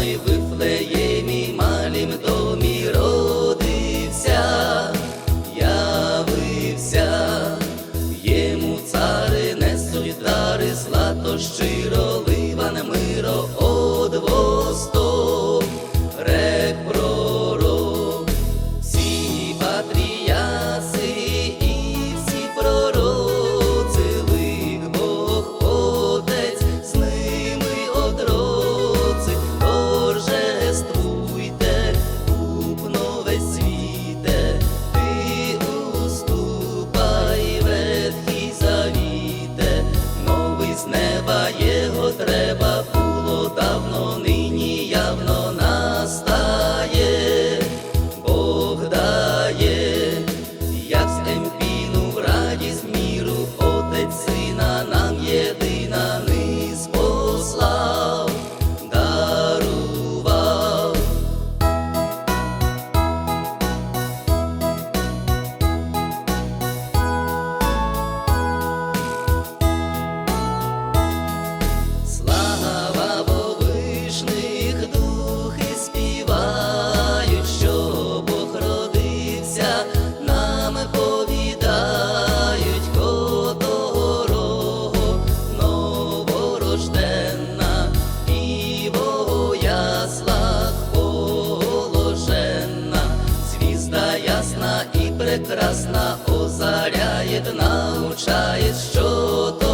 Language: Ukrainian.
ізбраної вифлеємі прекрасна озаряет, научает, що то